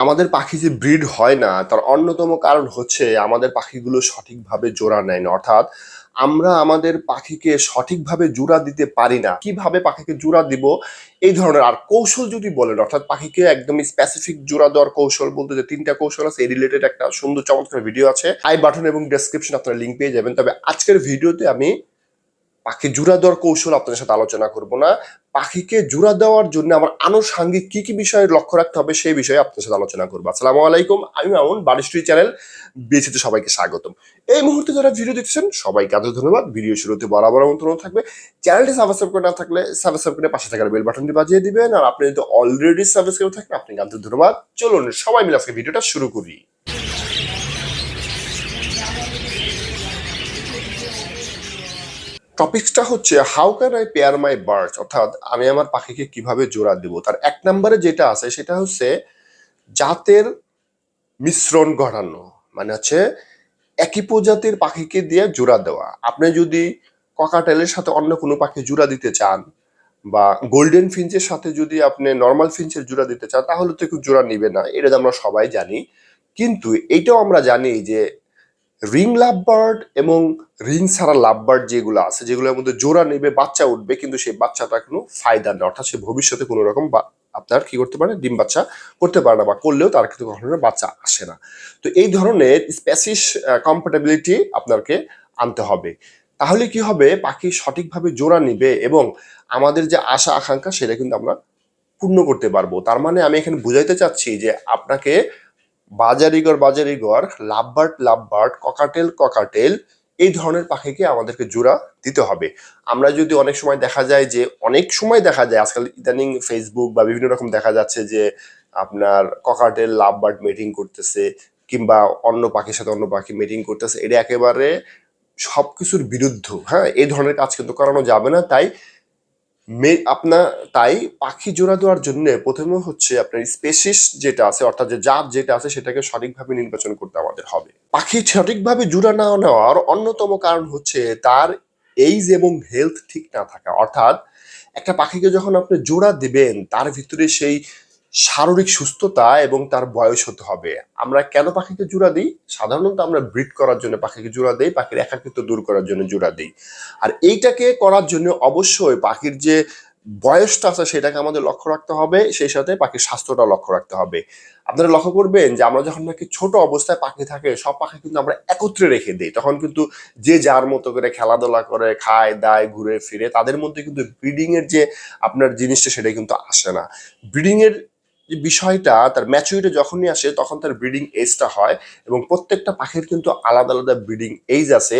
আমাদের পাখি যে ব্রিড হয় না, তার অন্যতম কারণ হচ্ছে আমাদের পাখিগুলো সঠিকভাবে জোড়া নেয় না। অর্থাৎ আমরা আমাদের পাখিকে সঠিকভাবে জোড়া দিতে পারি না। কীভাবে পাখিকে জোড়া দিব? এই ধরনের আর কৌশল যদি বলেন, অর্থাৎ পাখিকে একদম স্পেসিফিক জোড়া দেওয়ার কৌশল বলতে যে তিনটা কৌশল আছে এই রিলেটেড একটা সুন্দর চমৎকার ভিডিও আছে। আই বাটন এবং ডেসক্রিপশন আপনারা লিঙ্ক পেয়ে যাবেন। তবে আজকের ভিডিওতে আমি পাখি জোড়া দেওয়ার কৌশল আপনাদের সাথে আলোচনা করব না। পাখিকে জোড়া দেওয়ার জন্য আমার আনুষাঙ্গিক কি কি বিষয়ে লক্ষ্য রাখতে হবে সেই বিষয়ে আপনাদের সাথে আলোচনা করব। আসসালামু আলাইকুম, আমি মামুন বারিশ্রী চ্যানেল, বিএসিতে সবাইকে স্বাগতম। এই মুহূর্তে যারা ভিডিও দেখছেন সবাইকে আদর ধন্যবাদ। ভিডিও শুরুতে বরাবর আমন্ত্রণ থাকবে। চ্যানেলটি সাবস্ক্রাইব করে না থাকলে সাবস্ক্রাইব করে পাশে থাকার বেল বাটনটি বাজিয়ে দিবেন। আর আপনি যদি অলরেডি সাবস্ক্রাইব থাকেন, আপনাকে আন্তরিক ধন্যবাদ। চলুন সবাই মিলে আজকে ভিডিওটা শুরু করি। টপিকসটা হচ্ছে how can I pair my birds অর্থাৎ আমি আমার পাখিকে কীভাবে জোড়া দেব? তার এক নম্বরে যেটা আছে, সেটা হচ্ছে জাতের মিশ্রণ ঘটানো মানে হচ্ছে একই প্রজাতির পাখিকে দিয়ে জোড়া দেওয়া। আপনি যদি ককাটেলের সাথে অন্য কোনো পাখি জোড়া দিতে চান বা গোল্ডেন ফিঞ্চের সাথে যদি আপনি নর্মাল ফিঞ্চের জোড়া দিতে চান, তাহলে তো কেউ জোড়া নিবে না। এটা আমরা সবাই জানি। কিন্তু এটাও আমরা জানি যে রিং লাভ বার্ড এবং রিং ছাড়া লাভ বার্ড যেগুলো আছে, যেগুলোর মধ্যে জোড়া নেবে, বাচ্চা উঠবে, কিন্তু সেই বাচ্চাটা কোনো ফায়দা নেই। অর্থাৎ সে ভবিষ্যতে কোনো রকম আপনার কি করতে পারে? ডিম বাচ্চা করতে পারে না বা করলেও তার কিন্তু কখনো বাচ্চা আসে না। তো এই ধরনের স্পেসিস কম্পাটেবিলিটি আপনাকে আনতে হবে। তাহলে কি হবে? পাখি সঠিকভাবে জোড়া নিবে এবং আমাদের যে আশা, আকাঙ্ক্ষা, সেটা কিন্তু আমরা পূর্ণ করতে পারব। তার মানে আমি এখানে বুঝাইতে চাচ্ছি যে আপনাকে budgerigar budgerigar, lovebird lovebird, cockatiel cockatiel, এই ধরনের পাখিকে আমাদেরকে জোড়া দিতে হবে। আমরা যদি অনেক সময় দেখা যায় যে, অনেক সময় দেখা যায়, আজকাল ইদানিং ফেসবুক বা বিভিন্ন রকম দেখা যাচ্ছে যে, আপনার ককাটেল, লাভবার্ড মিটিং করতেছে কিংবা অন্য পাখির সাথে অন্য পাখি মিটিং করতেছে এটা একেবারে সবকিছুর বিরুদ্ধ। হ্যাঁ এই ধরনের কাজ কিন্তু করানো যাবে না। তাই আপনার তাই পাখি জোড়া দেওয়ার জন্য প্রথমে হচ্ছে আপনার স্পেসিস যেটা আছে, অর্থাৎ যে জাত যেটা আছে, সেটাকে সঠিকভাবে নির্বাচন করতে আমাদের হবে। পাখি সঠিকভাবে জোড়া না নেওয়ার অন্যতম কারণ হচ্ছে তার এইজ এবং হেলথ ঠিক না থাকা। অর্থাৎ একটা পাখিকে যখন আপনি জোড়া দিবেন, তার ভিতরে সেই শারীরিক সুস্থতা এবং তার বয়স হতে হবে। আমরা কেন পাখিকে জোড়া দিই? সাধারণত আমরা ব্রিড করার জন্য পাখিকে জোড়া দিই, পাখির একাকিত্ব দূর করার জন্য জোড়া দিই। আর এইটাকে করার জন্য অবশ্যই পাখির যে বয়সটা আছে সেটাকে আমাদের লক্ষ্য রাখতে হবে, সেই সাথে পাখির স্বাস্থ্যটা লক্ষ্য রাখতে হবে। আপনারা লক্ষ্য করবেন যে আমরা যখন নাকি ছোট অবস্থায় পাখি থাকে, সব পাখি কিন্তু আমরা একত্রে রেখে দিই। তখন কিন্তু যে যার মতো করে খেলাধুলা করে, খায়, দায়, ঘুরে, ফিরে, তাদের মধ্যে কিন্তু ব্রিডিং এর যে আপনার জিনিসটা সেটা কিন্তু আসে না। ব্রিডিং এর যে বিষয়টা তার ম্যাচুরিটি যখনই আসে, তখন তার ব্রিডিং এজটা হয় এবং প্রত্যেকটা পাখির কিন্তু আলাদা আলাদা ব্রিডিং এজ আছে।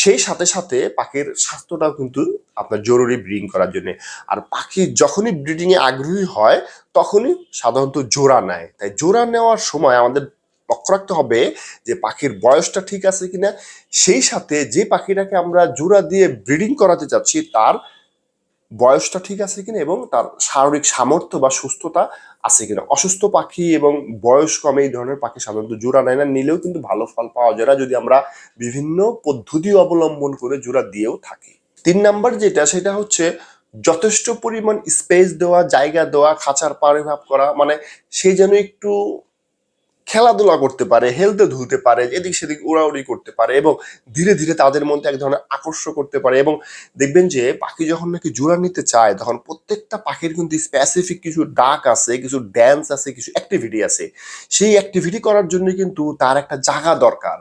সেই সাথে সাথে পাখির স্বাস্থ্যটাও কিন্তু আপনার জরুরি ব্রিডিং করার জন্য। আর পাখি যখনই ব্রিডিং এ আগ্রহী হয়, তখনই সাধারণত জোড়া নেয়। তাই জোড়া নেওয়ার সময় আমাদের লক্ষ্য রাখতে হবে যে পাখির বয়সটা ঠিক আছে কিনা। সেই সাথে যে পাখিটাকে আমরা জোড়া দিয়ে ব্রিডিং করাতে চাচ্ছি, তার বয়সটা ঠিক আছে কিনা এবং তার শারীরিক সামর্থ্য বা সুস্থতা আছে কিনা। অসুস্থ পাখি এবং বয়স কম এই ধরনের পাখি সাধারণত জোড়া নেয় না, নিলেও কিন্তু ভালো ফল পাওয়া যায় না যদি আমরা বিভিন্ন পদ্ধতি অবলম্বন করে জোড়া দিয়েও থাকি। তিন নাম্বার যেটা, সেটা হচ্ছে যথেষ্ট পরিমাণ স্পেস দেওয়া, জায়গা দেওয়া, খাঁচার পারিভাব করা মানে সে যেন একটু খেলাধুলা করতে পারে হেলতে ধুলতে পারে, এদিক সেদিক উড়াউড়ি করতে পারে এবং ধীরে ধীরে তাদের মধ্যে এক ধরনের আকর্ষণ করতে পারে এবং দেখবেন যে পাখি যখন নাকি জোড়া নিতে চায়, তখন প্রত্যেকটা পাখির কিন্তু স্পেসিফিক কিছু ডাক আছে, কিছু ড্যান্স আছে, কিছু অ্যাক্টিভিটি আছে। সেই অ্যাক্টিভিটি করার জন্য কিন্তু তার একটা জায়গা দরকার।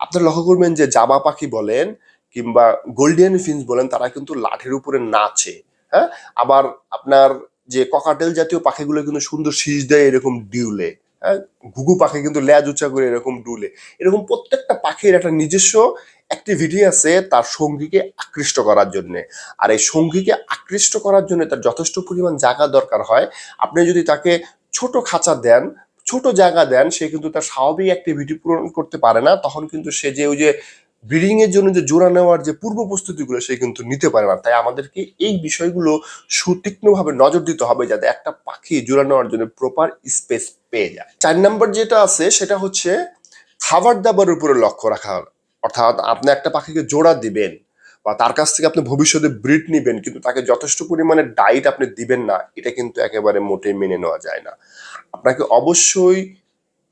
আপনারা লক্ষ্য করবেন যে জাবা পাখি বলেন কিংবা গোল্ডেন ফিন্স বলেন, তারা কিন্তু লাঠির উপরে নাচে হ্যাঁ? আবার আপনার যে ককাটেল জাতীয় পাখিগুলো কিন্তু সুন্দর শীষ দেয় এরকম ডিউলে। ঘুঘু পাখি কিন্তু ল্যাজ উঁচা করে এরকম ডুলে। এরকম প্রত্যেকটা পাখির একটা নিজস্ব অ্যাক্টিভিটি আছে তার সঙ্গীকে আকৃষ্ট করার জন্য। আর এই সঙ্গীকে আকৃষ্ট করার জন্য তার যথেষ্ট পরিমাণ জায়গা দরকার হয়। আপনি যদি তাকে ছোট খাঁচা দেন, ছোট জায়গা দেন, সে কিন্তু তার স্বাভাবিক অ্যাক্টিভিটি পূরণ করতে পারে না। তখন কিন্তু সে যে ওই যে ব্রিডিং এর জন্য যে জোড়া নেওয়ার যে পূর্ব প্রস্তুতিগুলো, সে কিন্তু নিতে পারে না। তাই আমাদেরকে এই বিষয়গুলো সুতীক্ষ্ণভাবে নজর দিতে হবে যাতে একটা পাখি জোড়া নেওয়ার জন্য প্রপার স্পেস পেয়ে যায়। চার নাম্বার যেটা আছে, সেটা হচ্ছে খাবার দাবার উপরে লক্ষ্য রাখা অর্থাৎ আপনি একটা পাখিকে জোড়া দিবেন বা তার কাছ থেকে আপনি ভবিষ্যতে ব্রিড নিবেন, কিন্তু তাকে যথেষ্ট পরিমাণে ডাইট আপনি দিবেন না, এটা কিন্তু একেবারে মোটেই মেনে নেওয়া যায় না। আপনাকে অবশ্যই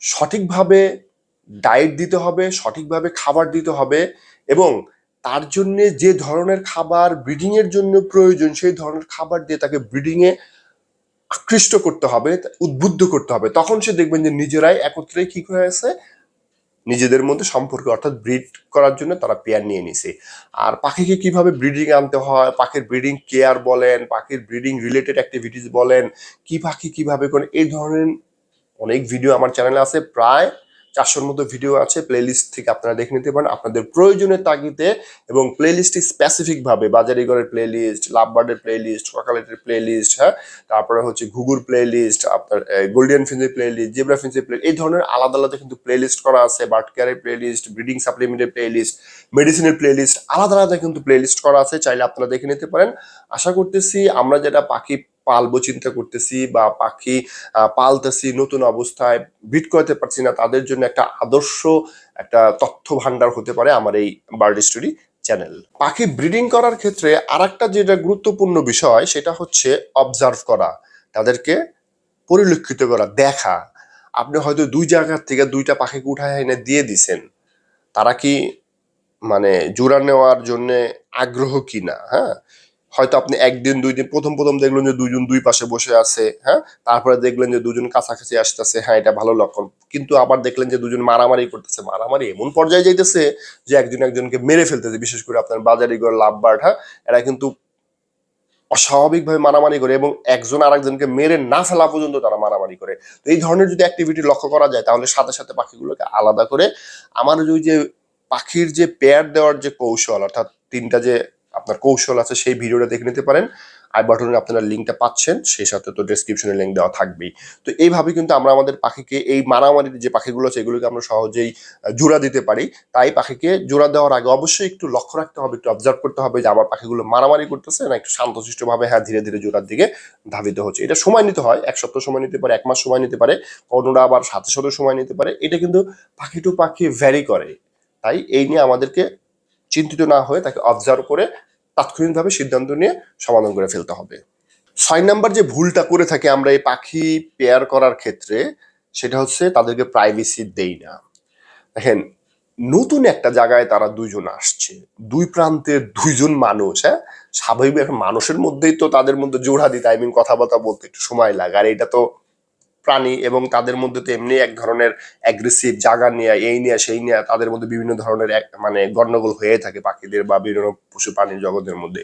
সঠিকভাবে ডায়েট দিতে হবে, সঠিকভাবে খাবার দিতে হবে এবং তার জন্য যে ধরনের খাবার ব্রিডিং এর জন্য প্রয়োজন, সেই ধরনের খাবার দিয়ে তাকে ব্রিডিং এ আকৃষ্ট করতে হবে, উদ্বুদ্ধ করতে হবে। তখন সে দেখবেন যে নিজেরাই একত্রে কি হয়েছে নিজেদের মধ্যে সম্পর্ক অর্থাৎ ব্রিড করার জন্য তারা পেয়ার নিয়ে নিছে। আর পাখিকে কীভাবে ব্রিডিং আনতে হয়? পাখির ব্রিডিং কেয়ার বলেন, পাখির ব্রিডিং রিলেটেড অ্যাক্টিভিটিস বলেন, কি পাখি কীভাবে করে? এই ধরনের অনেক ভিডিও আমার চ্যানেলে আছে, প্রায় চারশোর মতো ভিডিও আছে প্লেলিস্ট থেকে আপনারা দেখে নিতে পারেন। আপনাদের প্রয়োজনের তাগিদে এবং প্লে প্লেলিস্টটি স্পেসিফিকভাবে বাজারিগড়ের প্লেলিস্ট লাভবার্ডের সকালেটের প্লেলিস্ট হ্যাঁ? তারপরে হচ্ছে ঘুঘুর প্লেলিস্ট আপনার গোল্ডেন ফিন্সের প্লেলিস্ট জেব্রা ফিন্সের প্লে এই ধরনের আলাদা আলাদা কিন্তু প্লেলিস্ট করা আছে। বার্ড কেয়ারের প্লেলিস্ট ব্রিডিং সাপ্লিমেন্টের প্লেলিস্ট মেডিসিনের প্লেলিস্ট আলাদা আলাদা কিন্তু প্লেলিস্ট করা আছে। চাইলে আপনারা দেখে নিতে পারেন। আশা করতেছি আমরা যেটা পাখি পালবো, চিন্তা করতেছি বা পাখি পালতেছি নতুন অবস্থায় ব্রিড করাতে পারছি না, তাদের জন্য একটা আদর্শ, একটা তথ্য ভান্ডার হতে পারে আমার এই বার্ড স্টোরি চ্যানেল পাখি ব্রিডিং করার ক্ষেত্রে আর যেটা গুরুত্বপূর্ণ বিষয়, সেটা হচ্ছে অবজার্ভ করা, তাদেরকে পরিলক্ষিত করা, দেখা। আপনি হয়তো দুই জায়গার থেকে দুইটা পাখিকে উঠায় এনে দিয়ে দিছেন, তারা কি মানে জোড়া নেওয়ার জন্যে আগ্রহ কিনা হ্যাঁ? হয়তো আপনি একদিন, দুই দিন, প্রথম প্রথম দেখলেন যে দুজন দুই পাশে বসে আছে হ্যাঁ? তারপরে দেখলেন যে দুজন কাছাকাছি আসতেছে হ্যাঁ এটা ভালো লক্ষণ। কিন্তু আবার দেখলেন যে দুজন মারামারি করতেছে। মারামারি এমন পর্যায়ে যাইতেছে যে একজন একজনকে মেরে ফেলতেছে, বিশেষ করে আপনার বাজারি করে লাভ বার্ড হ্যাঁ? এরা কিন্তু অস্বাভাবিকভাবে মারামারি করে এবং একজন আরেকজনকে মেরে না ফেলা পর্যন্ত তারা মারামারি করে। তো এই ধরনের যদি অ্যাক্টিভিটি লক্ষ্য করা যায়, তাহলে সাথে সাথে পাখিগুলোকে আলাদা করে আমার ওই যে পাখির যে পেয়ার দেওয়ার যে কৌশল, অর্থাৎ তিনটা যে আপনার কৌশল আছে, সেই ভিডিওটা দেখে নিতে পারেন। আই বাটনে আপনারা লিঙ্কটা পাচ্ছেন, সেই সাথে তো ডেসক্রিপশনে লিঙ্ক দেওয়া থাকবেই। তো এইভাবে কিন্তু আমরা আমাদের পাখিকে, এই মারামারির যে পাখিগুলো আছে, এগুলোকে আমরা সহজেই জোড়া দিতে পারি। তাই পাখিকে জোড়া দেওয়ার আগে অবশ্যই একটু লক্ষ্য রাখতে হবে, একটু অবজার্ভ করতে হবে যে আমার পাখিগুলো মারামারি করতেছে না, একটু শান্তশিষ্টভাবে হ্যাঁ ধীরে ধীরে জোড়ার দিকে ধাবিত হচ্ছে। এটা সময় নিতে হয়, এক সপ্তাহ সময় নিতে পারে, এক মাস সময় নিতে পারে কোনোটা আবার সাথে সাথে সময় নিতে পারে। এটা কিন্তু পাখি টু পাখি ভ্যারি করে। তাই এই নিয়ে আমাদেরকে চিন্তিত না হয়ে তাকে অবজার্ভ করে তাৎক্ষণিকভাবে সিদ্ধান্ত নিয়ে সমাধান করে ফেলতে হবে। ছয় নাম্বার যে ভুলটা করে থাকি আমরা এই পাখি পেয়ার করার ক্ষেত্রে, সেটা হচ্ছে তাদেরকে প্রাইভেসি দেই না। দেখেন, নতুন একটা জায়গায় তারা দুইজন আসছে। দুই প্রান্তের দুইজন মানুষ হ্যাঁ? স্বাভাবিক একটা মানুষের মধ্যেই তো তাদের মধ্যে জোড়া দিতে আই মিন কথাবার্তা বলতে একটু সময় লাগে। আর এটা তো প্রাণী এবং তাদের মধ্যে তো এমনি এক ধরনের অ্যাগ্রেসিভ জায়গা নিয়ে, এই নিয়ে, সেই নিয়ে তাদের মধ্যে বিভিন্ন ধরনের মানে গন্ডগোল হয়ে থাকে পাখিদের বা বিভিন্ন পশু প্রাণীর জগতের মধ্যে।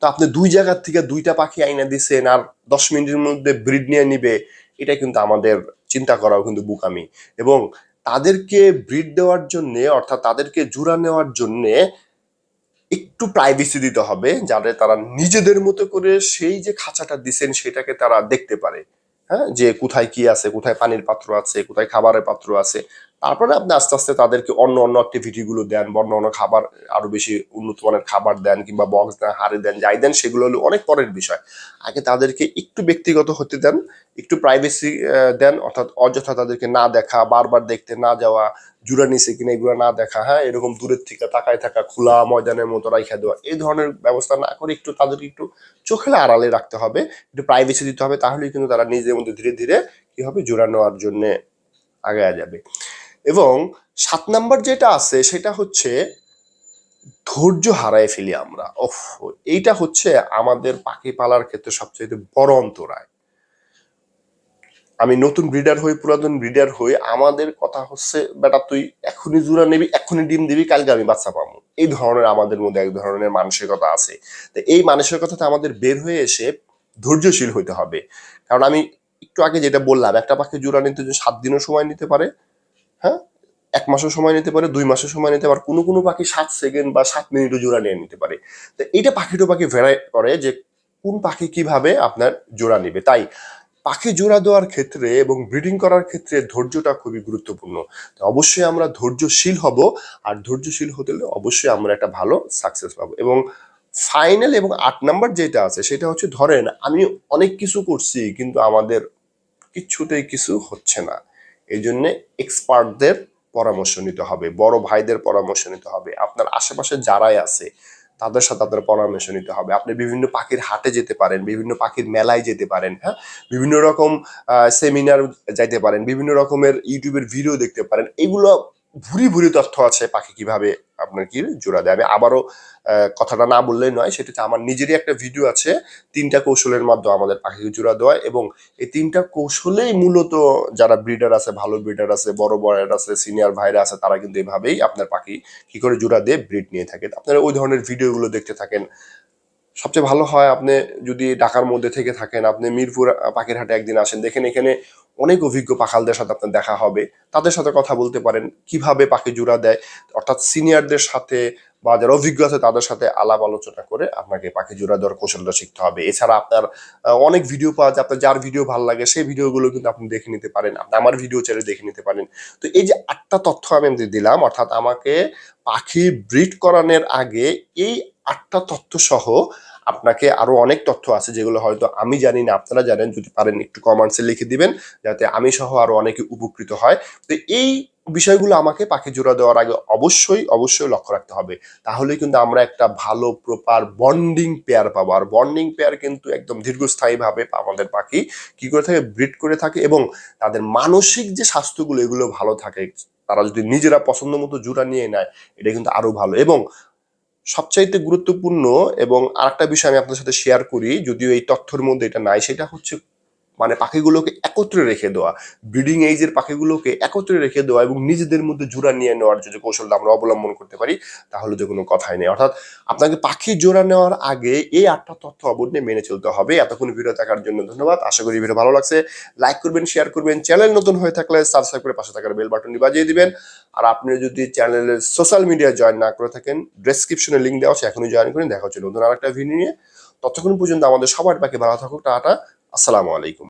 তো আপনি দুই জায়গার থেকে দুইটা পাখি আইনা দিচ্ছেন আর দশ মিনিটের মধ্যে ব্রিড নিয়ে নিবে, এটা কিন্তু আমাদের চিন্তা করাও কিন্তু বুকামি। এবং তাদেরকে ব্রিড দেওয়ার জন্য, অর্থাৎ তাদেরকে জোড়া নেওয়ার জন্য একটু প্রাইভেসি দিতে হবে, যাতে তারা নিজেদের মতো করে সেই যে খাঁচাটা দিছেন, সেটাকে তারা দেখতে পারে। হ্যাঁ? যে কোথায় কি আছে কোথায় পানির পাত্র আছে কোথায় খাবারের পাত্র আছে তারপরে আপনি আস্তে আস্তে তাদেরকে অন্য অন্য অ্যাক্টিভিটি গুলো দেন বা অন্য অন্য খাবার, আরও বেশি উন্নত মানের খাবার দেন কিংবা বক্স দেন, হাড়ি দেন, যাই দেন, সেগুলো হলো অনেক পরের বিষয়। আগে তাদেরকে একটু ব্যক্তিগত হতে দেন, একটু প্রাইভেসি দেন, অর্থাৎ অযথা তাদেরকে না দেখা, বারবার দেখতে না যাওয়া, জুড়া নিচে কিনা এগুলো না দেখা হ্যাঁ এরকম দূরের থেকে তাকায় থাকা, খোলা ময়দানের মতো রাইখা দেওয়া, এই ধরনের ব্যবস্থা না করে একটু তাদেরকে একটু চোখের আড়ালে রাখতে হবে, একটু প্রাইভেসি দিতে হবে, তাহলেই কিন্তু তারা নিজের মধ্যে ধীরে ধীরে কি হবে, জোড়া নেওয়ার জন্য আগে যাবে। এবং সাত নাম্বার যেটা আছে, সেটা হচ্ছে ধৈর্য হারায় ফেলি আমরা। ওফ, এইটা হচ্ছে আমাদের পাখি পালার ক্ষেত্রে সবচেয়ে বড় অন্তরায়। আমি নতুন ব্রিডার হই, পুরাতন ব্রিডার হই, আমাদের কথা হচ্ছে, বেটা, তুই এখনই জোড়া নিবি, এখনই ডিম দিবি, কালকে আমি বাচ্চা পাবো। এই ধরনের আমাদের মধ্যে এক ধরনের মানসিকতা আছে। তো এই মানসিকতাতে আমাদের বের হয়ে এসে ধৈর্যশীল হইতে হবে। কারণ আমি একটু আগে যেটা বললাম, একটা পাখি জোড়া নিতে সাত দিনও সময় নিতে পারে হ্যাঁ? এক মাসও সময় নিতে পারে, দুই মাসের সময় নিতে পারে, কোনো কোনো পাখি সাত সেকেন্ড বা সাত মিনিটও জোড়া নিয়ে নিতে পারে। তো এটা পাখি টু পাখি ভেরাই করে যে কোন পাখি কীভাবে আপনার জোড়া নেবে। তাই পাখি জোড়া দেওয়ার ক্ষেত্রে এবং ব্রিডিং করার ক্ষেত্রে ধৈর্যটা খুবই গুরুত্বপূর্ণ। তো অবশ্যই আমরা ধৈর্যশীল হব আর ধৈর্যশীল হতে হলে অবশ্যই আমরা একটা ভালো সাকসেস পাবো। এবং ফাইনাল এবং আট নাম্বার যেটা আছে, সেটা হচ্ছে ধরেন আমি অনেক কিছু করছি কিন্তু আমাদের কিচ্ছুতেই কিছু হচ্ছে না। এই জন্য এক্সপার্টদের পরামর্শ নিতে হবে, বড় ভাইদের পরামর্শ নিতে হবে, আপনার আশেপাশে যারাই আছে, তাদের সাথে আপনার পরামর্শ নিতে হবে। আপনি বিভিন্ন পাখির হাটে যেতে পারেন, বিভিন্ন পাখির মেলায় যেতে পারেন হ্যাঁ? বিভিন্ন রকম সেমিনার যাইতে পারেন, বিভিন্ন রকমের ইউটিউবের ভিডিও দেখতে পারেন। এগুলো ভুরি ভুরি তথ্য আছে পাখি কীভাবে আপনার কি জোড়া দেয়? আমি আবারও কথাটা না বললেই নয় সেটাতে আমার নিজেরই একটা ভিডিও আছে, তিনটা কৌশলের মাধ্যমে আমাদের পাখিকে জোড়া দেওয়া এবং এই তিনটা কৌশলেই মূলত যারা ব্রিডার আছে, ভালো ব্রিডার আছে, বড় বড়ের আছে সিনিয়র ভাইরা আছে, তারা কিন্তু এভাবেই আপনার পাখি কি করে জোড়া দিয়ে ব্রিড নিয়ে থাকে আপনারা ওই ধরনের ভিডিওগুলো দেখতে থাকেন সবচেয়ে ভালো হয় আপনি যদি ঢাকার মধ্যে থেকে থাকেন, আপনি মিরপুর পাখিরহাটে একদিন আসেন, দেখেন এখানে অনেক অভিজ্ঞ পাখালদের সাথে আপনার দেখা হবে। তাদের সাথে কথা বলতে পারেন, কীভাবে পাখি জোড়া দেয়, অর্থাৎ সিনিয়রদের সাথে বা যারা অভিজ্ঞ আছে তাদের সাথে আলাপ আলোচনা করে আপনাকে পাখি জোড়া দেওয়ার কৌশলটা শিখতে হবে। এছাড়া আপনার অনেক ভিডিও পাওয়া যায়, আপনার যার ভিডিও ভালো লাগে সেই ভিডিওগুলো কিন্তু আপনি দেখে নিতে পারেন, আপনি আমার ভিডিও চ্যানেলে দেখে নিতে পারেন। তো এই যে আটটা তথ্য আমি দিলাম, অর্থাৎ আমাকে পাখি ব্রিড করানোর আগে এই আটটা তথ্য সহ আপনাকে আরও অনেক তথ্য আছে যেগুলো হয়তো আমি জানি না, আপনারা জানেন, যদি পারেন একটু কমেন্টসে লিখে দিবেন, যাতে আমি সহ আরও অনেকে উপকৃত হয়। তো এই বিষয়গুলো আমাকে পাখি জোড়া দেওয়ার আগে অবশ্যই অবশ্যই লক্ষ্য রাখতে হবে। তাহলে কিন্তু আমরা একটা ভালো প্রপার বন্ডিং পেয়ার পাবো। আর বন্ডিং পেয়ার কিন্তু একদম দীর্ঘস্থায়ীভাবে আমাদের পাখি কি করে থাকে ব্রিড করে থাকে এবং তাদের মানসিক যে স্বাস্থ্যগুলো, এগুলো ভালো থাকে। তারা যদি নিজেরা পছন্দ মতো জোড়া নিয়ে নেয়, এটা কিন্তু আরও ভালো। এবং সবচাইতে গুরুত্বপূর্ণ এবং আরেকটা বিষয় আমি আপনার সাথে শেয়ার করি, যদিও এই তথ্যের মধ্যে এটা নাই, সেটা হচ্ছে মানে পাখিগুলোকে একত্রে রেখে দেওয়া ব্রিডিং এইজের পাখিগুলোকে একত্রে রেখে দেওয়া এবং নিজেদের মধ্যে জোড়া নিয়ে নেওয়ার যে কৌশলটা আমরা অবলম্বন করতে পারি, তাহলে যে কোনো কথাই নেই। অর্থাৎ আপনাকে পাখি জোড়া নেওয়ার আগে এই আটটা তথ্য অবশ্যই মেনে চলতে হবে। এতক্ষণ ভিডিও দেখার জন্য ধন্যবাদ। আশা করি ভিডিও ভালো লাগছে। লাইক করবেন শেয়ার করবেন। চ্যানেল নতুন হয়ে থাকলে সাবস্ক্রাইব করে পাশে থাকার বেল বাটনটি বাজিয়ে দিবেন। আর আপনি যদি চ্যানেলের সোশ্যাল মিডিয়া জয়েন না করে থাকেন ডেসক্রিপশনে লিঙ্ক দেওয়া আছে, এখনই জয়েন করুন দেখা হচ্ছে নতুন আরেকটা ভিডিও নিয়ে। ততক্ষণ পর্যন্ত আমাদের সবার বাকি ভালো থাকুক। টাটা। আসসালামু আলাইকুম।